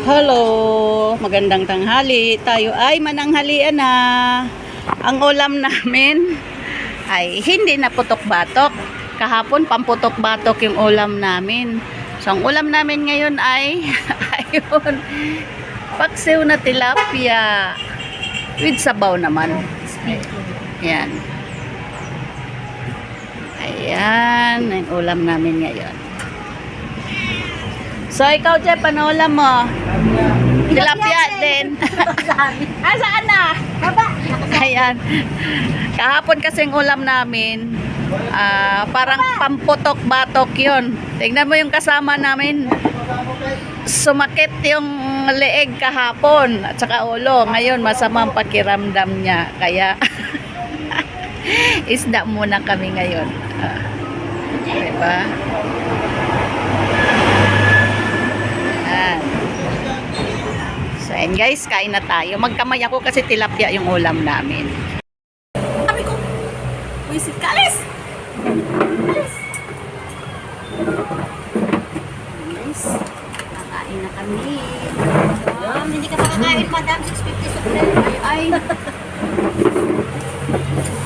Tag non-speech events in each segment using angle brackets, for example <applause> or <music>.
Hello, magandang tanghali. Tayo ay mananghalian na. Ang ulam namin ay hindi na putok-batok. Kahapon pamputok-batok yung ulam namin. So ang ulam namin ngayon ay <laughs> ayun, paksiw na tilapia with sabaw naman. Ayan. Ayan, ang ulam namin ngayon. So, ikaw, Jeff, ano ulam mo? Tilapia din. <laughs> ah, saan na? Ayan. Kahapon kasi ang ulam namin, ah, parang pamputok-batok yun. Tingnan mo yung kasama namin. Sumakit yung leeg kahapon at saka ulo. Ngayon, masama ang pakiramdam niya. Kaya, <laughs> isda muna kami ngayon. Ah, diba? Ayan. So, ayan guys, kain na tayo. Magkamay ako kasi tilapia yung ulam namin. Sabi ko, wisit ka, alis! Alis! Guys, kakain na kami. Ma'am, hindi ka makakain, madam. 650 supply. Ay, ay.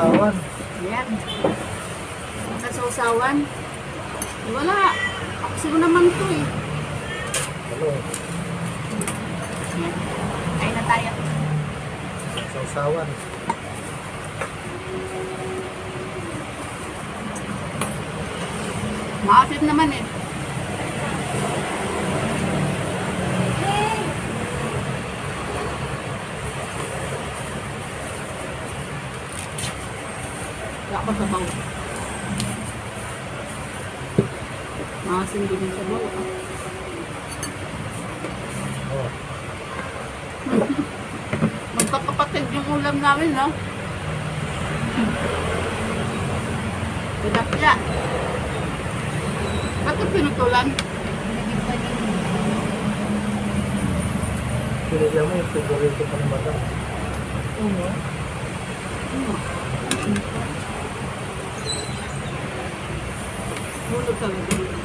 Sausawan. Ayan. Kasausawan. Wala. Ako naman to eh. Ano? Ayan. Kain na tayo. Sausawan. Maasit naman eh. Wala ko sabaw. Maasin din sabaw. ah. Oh. Magkakapatid yung ulam namin, no? Tilapia. Bakit pinutulan? Pinigyan mo yung favorito pa ni Madam. Oo. Hulog talaga.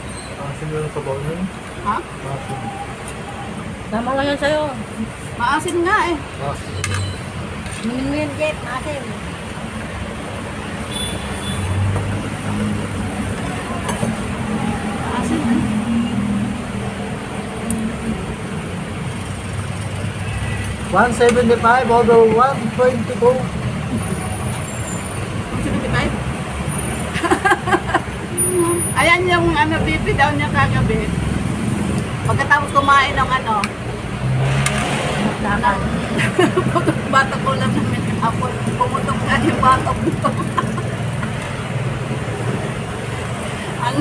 Asin mo yung sabaw niya. Ha? Asin. Tama lang yan sa'yo. Maasin nga eh. Asin. Jeff. Asin. Maasin eh. One seventy-five over one twenty-two. 75? Ayan yung ano, BP daw niya kagabi. Pagkatapos kumain ng ano, <laughs> putok batok ko lang <laughs> namin kapon. Pumutok na yung batok nito. ang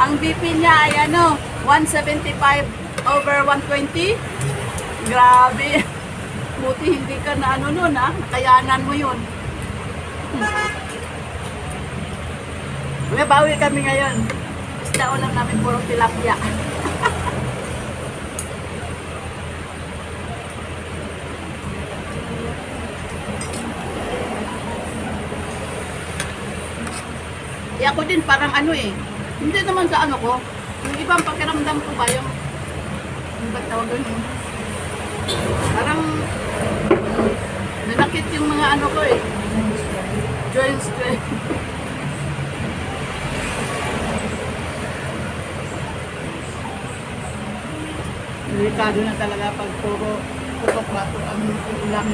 ang BP niya ay ano, 175 over 120. Grabe. <laughs> Buti hindi ka na ano nun ha, nakayanan mo yun. May bawi kami ngayon. Isda ulam namin puro tilapia. <laughs> Eh ako din parang ano eh. Hindi naman sa ano ko. Yung ibang pakiramdam ko ba yung ba tawag doon? Parang nanakit yung mga ano ko eh. Joints ko eh. Delikado na talaga pag puro putok-bato ang ulam.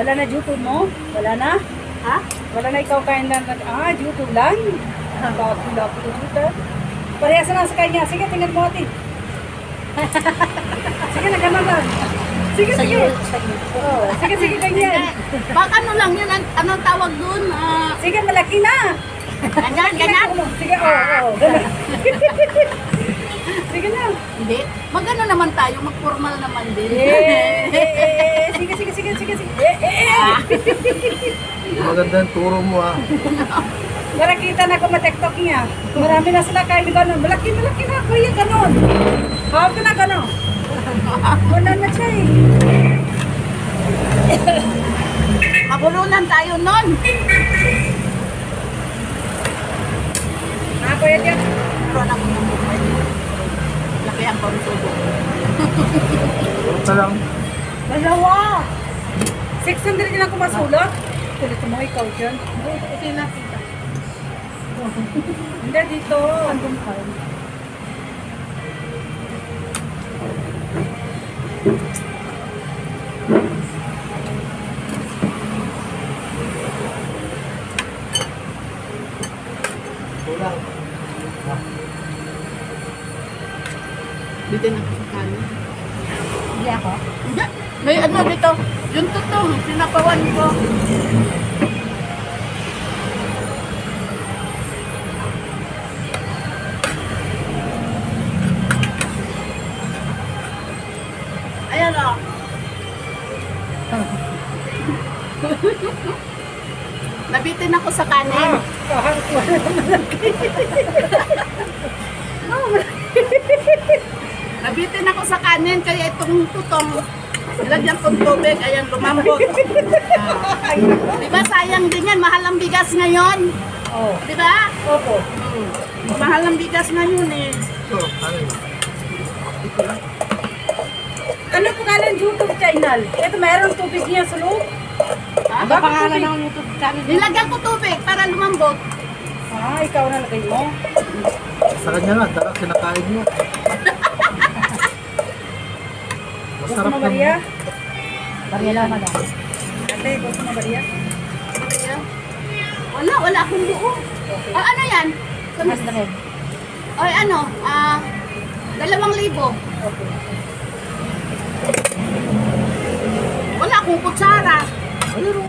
Wala na dito mo? Wala na? Ha? Wala na ikaw kain lang. Ah, juto lang. Lapi, lapi ko juto. Parehas na lang sa kanya. Sige, tingnan mo ate. <laughs> sige, na ganun lang. Sige, sige. Oo, sige, sige, ganyan. <laughs> Baka ano lang yun, an- anong tawag dun? Ah, Sige, malaki na. ganyan, ganyan. Sige, oo, oo. ganun. <laughs> Sige na. Hindi. Magano naman tayo, mag-formal naman din. Eh, sige, sige, sige, sige, sige. Maganda yung turo mo ah. Nakakita na ko ma-tiktok niya. Marami na sila kain gano'n. Malaki, malaki na. Kuya, gano'n. Hawag ka na gano'n. Gano'n na siya eh. Mabulunan tayo nun. Ah, kuya Jeff. Pero na muna mo. Laki ang pamsubo. Ka lang. Dalawa. 600 din ako masulot. Kulit mo ikaw dyan. Ito yung nakita. Hindi, dito. Kulang. Itong tutong nilagyan kong tubig, ayan lumambot. Ah. Di ba sayang din yan, mahal ang bigas ngayon. Oh, Di ba? opo. Hmm. Mahal ang bigas ngayon eh. Ito, ano yun? Ano pangalan YouTube channel? Ito, mayroong tubig niya sa loob. Ah, Ano pangalan ng YouTube channel? Nilagyan ko tubig para lumambot. Ah, ikaw na lagay mo. Sa kanya nga, darak kinakain mo. <laughs> Gusto mo Maria? Maria lang madam. Ate, gusto mo Maria? Ayan. Wala, wala akong buo. Ah, ano yan? Mas na rin. Ay, ano? Ah, dalawang libo. Okay. Wala akong kutsara. <laughs> Ayun o.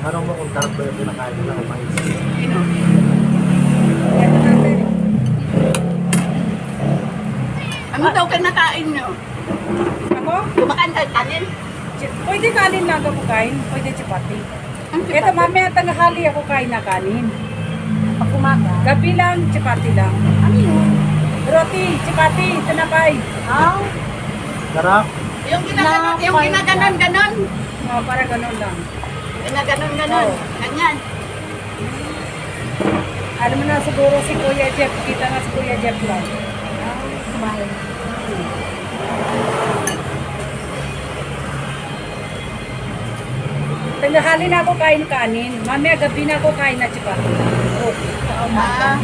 Tanong mo kung tarap ba yung kinakain nila kung mais. Ano daw kinakain nyo? Ako? Kumakain kayo kanin? Pwede kanin lang ako kain. Pwede chapati. Ang Ito mamaya tanghali ako kain na kanin. Pag umaga. Gabi lang, chapati lang. Ano yun? Roti, chapati, tinapay. Ah, Darak, Yung ginaganon, yung ginaganon, ganon. Oh, para ganun lang. Ginaganon, ganon. Oo. Ganyan. Alam mo na siguro si Kuya Jeff. Kita nga si Kuya Jeff lang. kumain. Tanghali na ako kain kanin. Mamaya gabi na ako kain na chapati. Okay. Ah,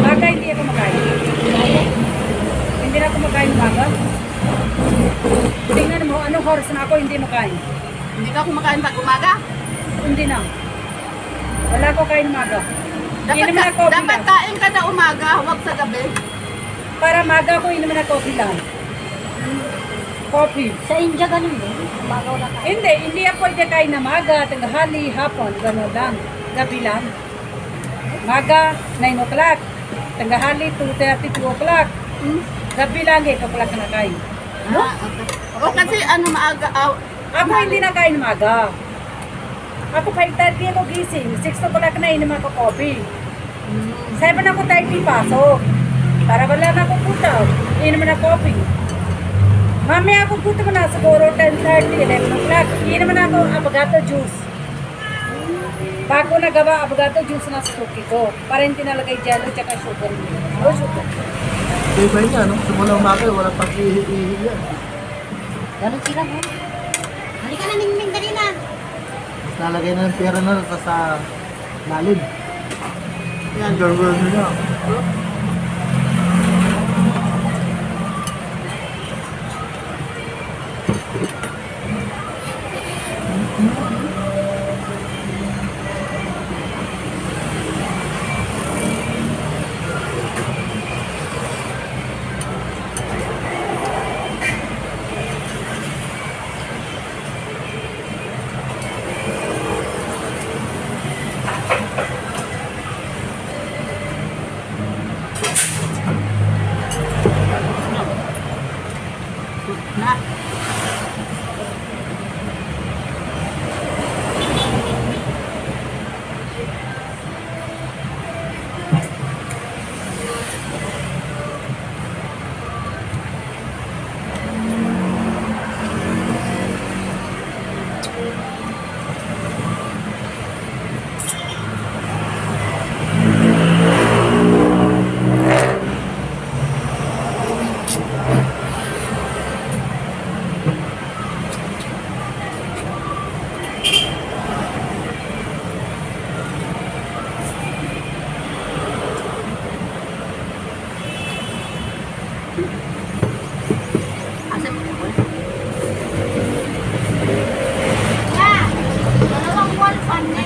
Maga hindi ako makain. Hindi na ako makain maga. Tingnan mo, anong oras na ako hindi makain? hindi ka kumakain pag umaga. Hindi na. Wala ako kain maga. Dapat, Inom na ka, dapat lang. kain ka na umaga, huwag sa gabi. Para maga ako inom na coffee lang. Coffee. Sa India ganun din. Umaga wala ka. Hindi, hindi ako pwede kain na maga, tanghali, hapon, gano'n lang. Gabi lang. Maga, 9 o'clock. Tanghali, 2.30, 2 o'clock. Hmm? Gabi lang, 8 o'clock na kain. Ah, okay. O kasi ano maaga, ah, Ako hindi na kain maga. Ako 5.30 ako gising. 6 o'clock na inom ako coffee. 7 ako 30 pasok. Para wala na ako puta. Inom na coffee. Mamaya ako puta mo na siguro 10.30, 11 o'clock. Inom na ako avocado juice. Bago nagawa avocado juice na sa suki ko. Para hindi nalagay jello tsaka sugar. No sugar. iba niya, no? Simula umaga, wala pang ihi-ihi yan. Ganun sila mo. Halika na, Ningning, dali na. Tapos nalagay na ng pera na sa, lalim. Yan, girl niya.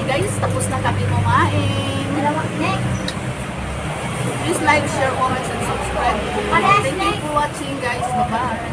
guys, tapos na kami kumain. Please like, share, comment, and subscribe. Thank you for watching guys. Bye-bye.